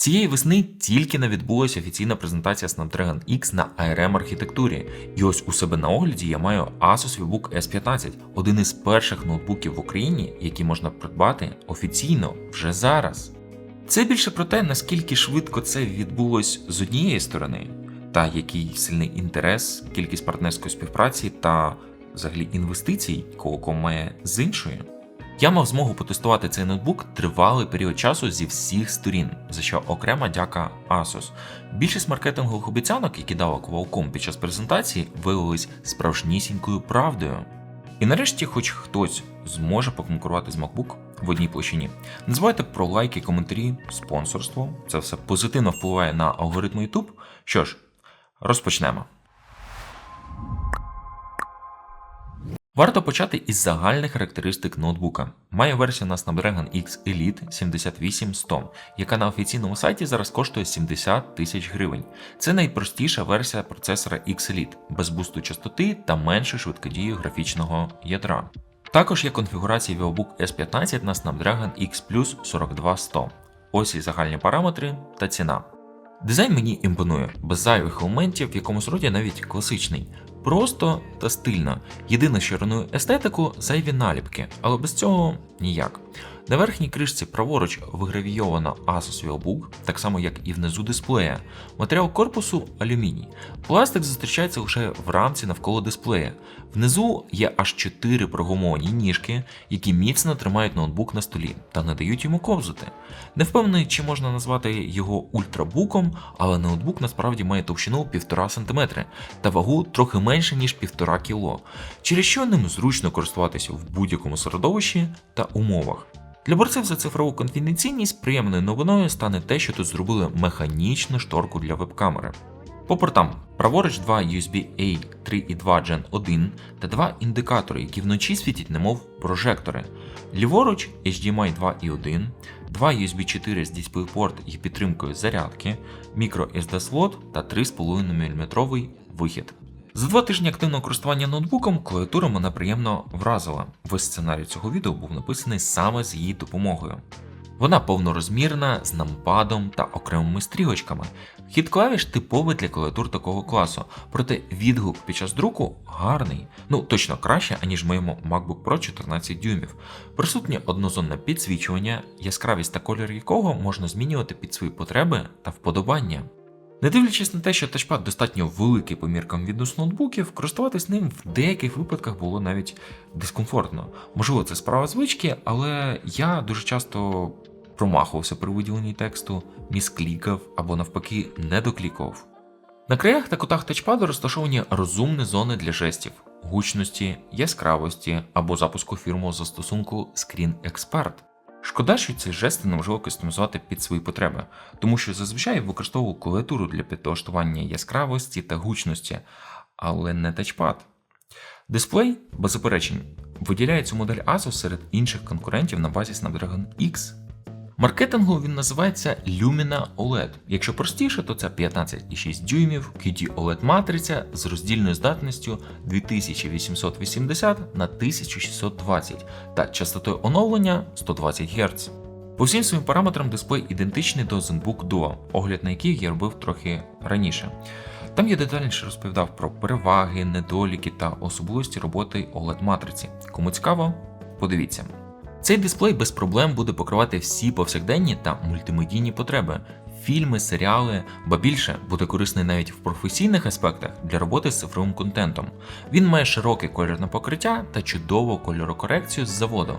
Цієї весни тільки не відбулася офіційна презентація Snapdragon X на ARM архітектурі. І ось у себе на огляді я маю Asus VivoBook S15, один із перших ноутбуків в Україні, які можна придбати офіційно вже зараз. Це більше про те, наскільки швидко це відбулось з однієї сторони, та який сильний інтерес, кількість партнерської співпраці та взагалі інвестицій, кого має з іншої. Я мав змогу потестувати цей ноутбук тривалий період часу зі всіх сторін, за що окрема дяка Asus. Більшість маркетингових обіцянок, які дала Qualcomm під час презентації, виявились справжнісінькою правдою. І нарешті, хоч хтось зможе поконкурувати з MacBook в одній площині. Не забувайте про лайки, коментарі, спонсорство. Це все позитивно впливає на алгоритми YouTube. Що ж, розпочнемо. Варто почати із загальних характеристик ноутбука. Має версію на Snapdragon X Elite 78100, яка на офіційному сайті зараз коштує 70 тисяч гривень. Це найпростіша версія процесора X Elite, без бусту частоти та менше швидкодію графічного ядра. Також є конфігурація VivoBook S15 на Snapdragon X Plus 42100. Ось і загальні параметри та ціна. Дизайн мені імпонує, без зайвих елементів, в якомусь роді навіть класичний. Просто та стильно. Єдине, що руйнує естетику, зайві наліпки, але без цього ніяк. На верхній кришці праворуч вигравійовано Asus VivoBook, так само як і внизу дисплея. Матеріал корпусу алюміній. Пластик зустрічається лише в рамці навколо дисплея. Внизу є аж 4 прогумовані ніжки, які міцно тримають ноутбук на столі та не дають йому ковзати. Не впевнений, чи можна назвати його ультрабуком, але ноутбук насправді має товщину 1,5 см та вагу трохи менше, ніж 1,5 кг, через що ним зручно користуватися в будь-якому середовищі та умовах. Для борців за цифрову конфіденційність приємною новиною стане те, що тут зробили механічну шторку для веб-камери. По портам праворуч два USB-A 3.2 Gen 1 та два індикатори, які вночі світять немов прожектори. Ліворуч HDMI 2.1, два USB 4 з DisplayPort і підтримкою зарядки, microSD слот та 3,5 мм вихід. За два тижні активного користування ноутбуком клавіатура мене приємно вразила. Весь сценарій цього відео був написаний саме з її допомогою. Вона повнорозмірна, з нампадом та окремими стрілочками. Хід клавіш типовий для клавіатур такого класу, проте відгук під час друку гарний, ну точно краще, аніж в моєму MacBook Pro 14 дюймів. Присутнє однозонне підсвічування, яскравість та кольор якого можна змінювати під свої потреби та вподобання. Не дивлячись на те, що тачпад достатньо великий по міркам відносно ноутбуків, користуватись ним в деяких випадках було навіть дискомфортно. Можливо, це справа звички, але я дуже часто промахувався при виділенні тексту, місклікав або навпаки не доклікував. На краях та кутах тачпаду розташовані розумні зони для жестів, гучності, яскравості або запуску фірмового застосунку Screen Expert. Шкода, що ці жести неможливо кастомізувати під свої потреби, тому що зазвичай використовував клавіатуру для підлаштування яскравості та гучності, але не тачпад. Дисплей, без заперечень, виділяє цю модель Asus серед інших конкурентів на базі Snapdragon X. Маркетингу він називається Lumina OLED. Якщо простіше, то це 15,6 дюймів QD OLED матриця з роздільною здатністю 2880 на 1620 та частотою оновлення 120 Гц. По всім своїм параметрам дисплей ідентичний до ZenBook Duo, огляд на яких я робив трохи раніше. Там я детальніше розповідав про переваги, недоліки та особливості роботи oled матриці. Кому цікаво, подивіться. Цей дисплей без проблем буде покривати всі повсякденні та мультимедійні потреби, фільми, серіали, ба більше буде корисний навіть в професійних аспектах для роботи з цифровим контентом. Він має широке кольорне покриття та чудову кольорокорекцію з заводу.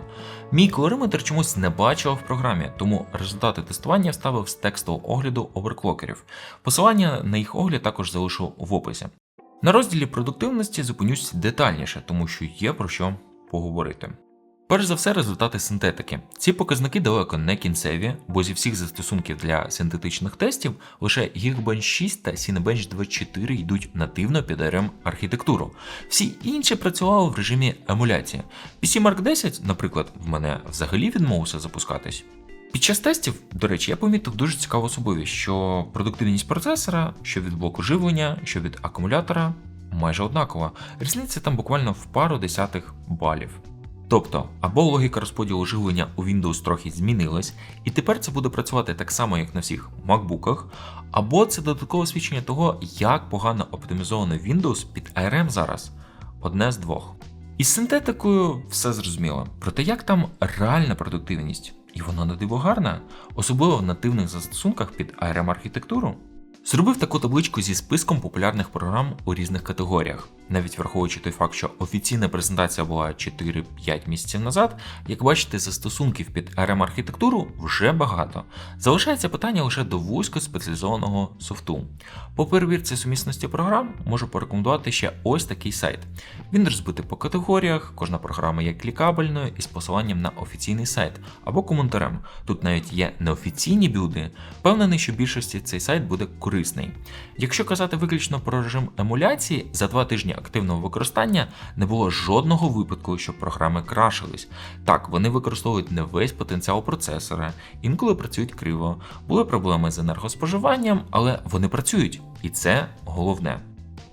Мій колориметр чомусь не бачив в програмі, тому результати тестування вставив з текстового огляду оверклокерів. Посилання на їх огляд також залишу в описі. На розділі продуктивності зупинюсь детальніше, тому що є про що поговорити. Перш за все, результати синтетики. Ці показники далеко не кінцеві, бо зі всіх застосунків для синтетичних тестів лише Geekbench 6 та Cinebench 24 йдуть нативно під ARM архітектуру. Всі інші працювали в режимі емуляції. PC Mark 10, наприклад, в мене взагалі відмовився запускатись. Під час тестів, до речі, я помітив дуже цікаву особливість, що продуктивність процесора, що від блоку живлення, що від акумулятора майже однакова. Різниця там буквально в пару десятих балів. Тобто, або логіка розподілу живлення у Windows трохи змінилась, і тепер це буде працювати так само, як на всіх MacBookах, або це додаткове свідчення того, як погано оптимізовано Windows під ARM зараз. Одне з двох. Із синтетикою все зрозуміло. Проте як там реальна продуктивність? І вона на диво гарна, особливо в нативних застосунках під ARM архітектуру. Зробив таку табличку зі списком популярних програм у різних категоріях, навіть враховуючи той факт, що офіційна презентація була 4-5 місяців назад, як бачите, застосунків під ARM архітектуру вже багато. Залишається питання лише до вузькоспеціалізованого софту. По перевірці сумісності програм можу порекомендувати ще ось такий сайт. Він розбитий по категоріях, кожна програма є клікабельною із посиланням на офіційний сайт або коментарем. Тут навіть є неофіційні білди. Впевнений, що більшості цей сайт буде корисний. Якщо казати виключно про режим емуляції, за два тижні активного використання не було жодного випадку, щоб програми крашились. Так, вони використовують не весь потенціал процесора, інколи працюють криво, були проблеми з енергоспоживанням, але вони працюють, і це головне.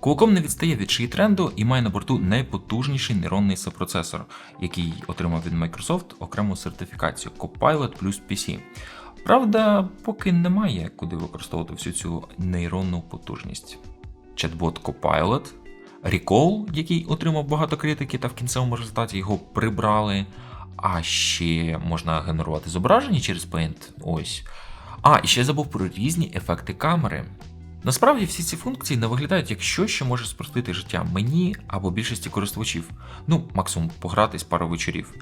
Qualcomm не відстає від шиї тренду і має на борту найпотужніший нейронний сопроцесор, який отримав від Microsoft окрему сертифікацію Copilot плюс PC. Правда, поки немає куди використовувати всю цю нейронну потужність. Чат-бот Copilot, Recall, який отримав багато критики, та в кінцевому результаті його прибрали. А ще можна генерувати зображення через Paint. Ось. А, і ще забув про різні ефекти камери. Насправді всі ці функції не виглядають як щось, що може спростити життя мені або більшості користувачів, ну, максимум погратись пару вечорів.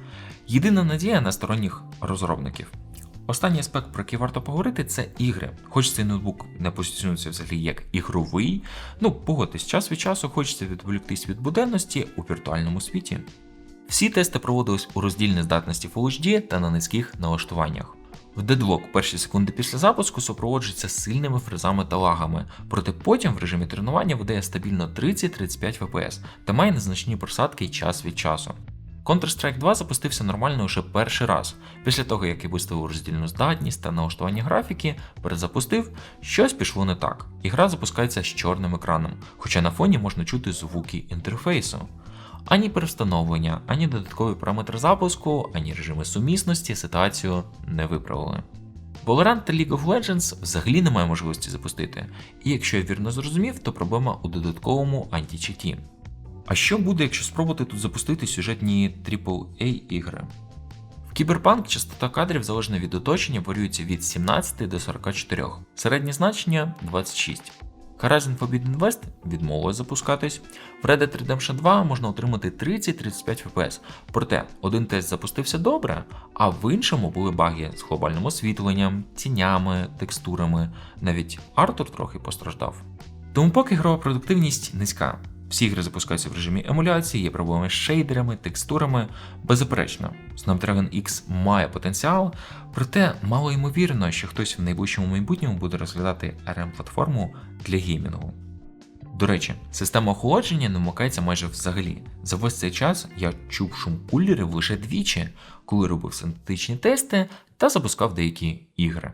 Єдина надія на сторонніх розробників. Останній аспект, про який варто поговорити, це ігри. Хоч цей ноутбук не позиціонується взагалі як ігровий, ну погодьтесь, час від часу хочеться відволіктись від буденності у віртуальному світі. Всі тести проводились у роздільній здатності Full HD та на низьких налаштуваннях. В Deadlock перші секунди після запуску супроводжується сильними фрезами та лагами, проте потім в режимі тренування видає стабільно 30-35 FPS та має незначні просадки час від часу. Counter-Strike 2 запустився нормально лише перший раз. Після того, як я виставив роздільну здатність та налаштування графіки, перезапустив, щось пішло не так, і гра запускається з чорним екраном, хоча на фоні можна чути звуки інтерфейсу. Ані перевстановлення, ані додаткові параметри запуску, ані режими сумісності ситуацію не виправили. Valorant та League of Legends взагалі немає можливості запустити, і якщо я вірно зрозумів, то проблема у додатковому античиті. А що буде, якщо спробувати тут запустити сюжетні AAA ігри? В Кіберпанк частота кадрів залежно від оточення варюється від 17 до 44, середнє значення 26. Horizon Forbidden West відмовилось запускатись. В Red Dead Redemption 2 можна отримати 30-35 FPS. Проте один тест запустився добре, а в іншому були баги з глобальним освітленням, тінями, текстурами, навіть Артур трохи постраждав. Тому поки ігрова продуктивність низька. Всі ігри запускаються в режимі емуляції, є проблеми з шейдерами, текстурами. Беззаперечно, Snapdragon X має потенціал, проте мало ймовірно, що хтось в найближчому майбутньому буде розглядати RM-платформу для геймінгу. До речі, система охолодження не вмикається майже взагалі. За весь цей час я чув шум кулерів лише двічі, коли робив синтетичні тести та запускав деякі ігри.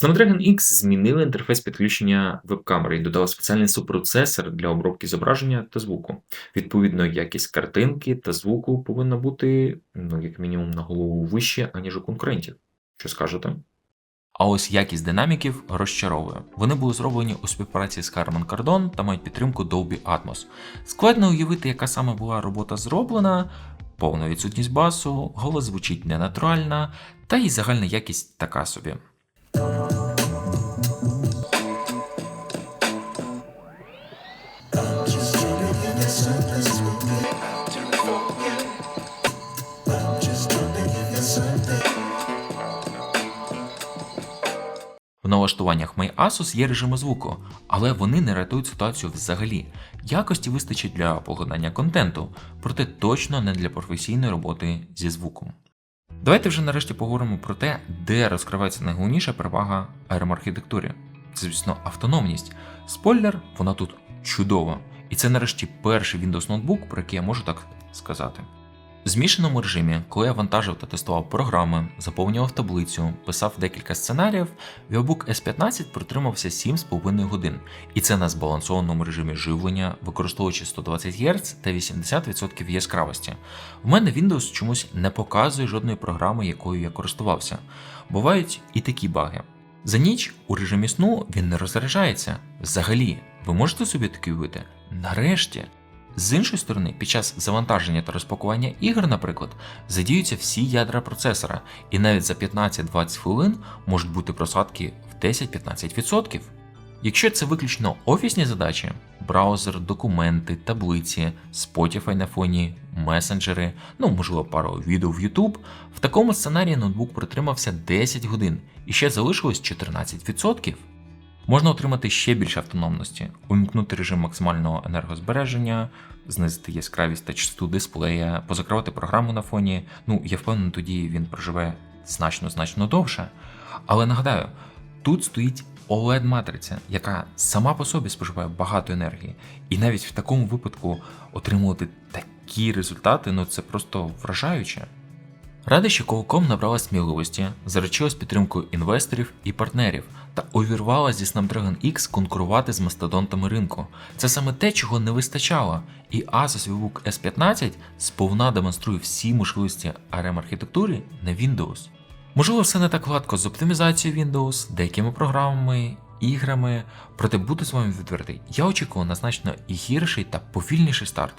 Snapdragon X змінили інтерфейс підключення веб-камери і додали спеціальний супроцесор для обробки зображення та звуку. Відповідно, якість картинки та звуку повинна бути, ну, як мінімум, на голову вище, аніж у конкурентів. Що скажете? А ось якість динаміків розчаровує. Вони були зроблені у співпраці з Harman Kardon та мають підтримку Dolby Atmos. Складно уявити, яка саме була робота зроблена, повна відсутність басу, голос звучить ненатурально, та й загальна якість така собі. Налаштуваннях MyAsus є режими звуку, але вони не рятують ситуацію взагалі. Якості вистачить для поглинання контенту, проте точно не для професійної роботи зі звуком. Давайте вже нарешті поговоримо про те, де розкривається найголовніша перевага ARM архітектурі. Це, звісно, автономність. Спойлер, вона тут чудова. І це нарешті перший Windows ноутбук, про який я можу так сказати. В змішаному режимі, коли я вантажив та тестував програми, заповнював таблицю, писав декілька сценаріїв, VivoBook S15 протримався 7,5 годин, і це на збалансованому режимі живлення, використовуючи 120 Гц та 80% яскравості. В мене Windows чомусь не показує жодної програми, якою я користувався. Бувають і такі баги. За ніч у режимі сну він не розряджається. Взагалі, ви можете собі таке уявити? Нарешті. З іншої сторони, під час завантаження та розпакування ігор, наприклад, задіються всі ядра процесора, і навіть за 15-20 хвилин можуть бути просадки в 10-15%. Якщо це виключно офісні задачі, браузер, документи, таблиці, Spotify на фоні, месенджери, ну можливо пару відео в YouTube, в такому сценарії ноутбук протримався 10 годин і ще залишилось 14%. Можна отримати ще більше автономності, увімкнути режим максимального енергозбереження, знизити яскравість та частоту дисплея, позакривати програму на фоні. Ну, я впевнений, тоді він проживе значно значно довше. Але нагадаю, тут стоїть oled матриця яка сама по собі споживає багато енергії. І навіть в такому випадку отримувати такі результати, ну це просто вражаюче. Радий, що Qualcomm набрала сміливості, заручилась підтримкою інвесторів і партнерів та увірвала зі Snapdragon X конкурувати з мастодонтами ринку. Це саме те, чого не вистачало, і Asus VivoBook S15 сповна демонструє всі можливості ARM архітектури на Windows. Можливо, все не так гладко з оптимізацією Windows, деякими програмами, іграми, проте буду з вами відвертий. Я очікував на значно гірший та повільніший старт.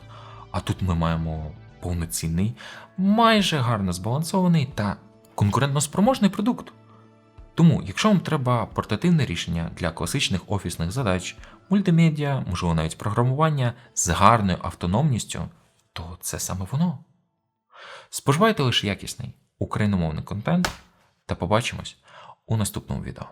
А тут ми маємо повноцінний, майже гарно збалансований та конкурентноспроможний продукт. Тому, якщо вам треба портативне рішення для класичних офісних задач, мультимедіа, можливо навіть програмування з гарною автономністю, то це саме воно. Споживайте лише якісний україномовний контент та побачимось у наступному відео.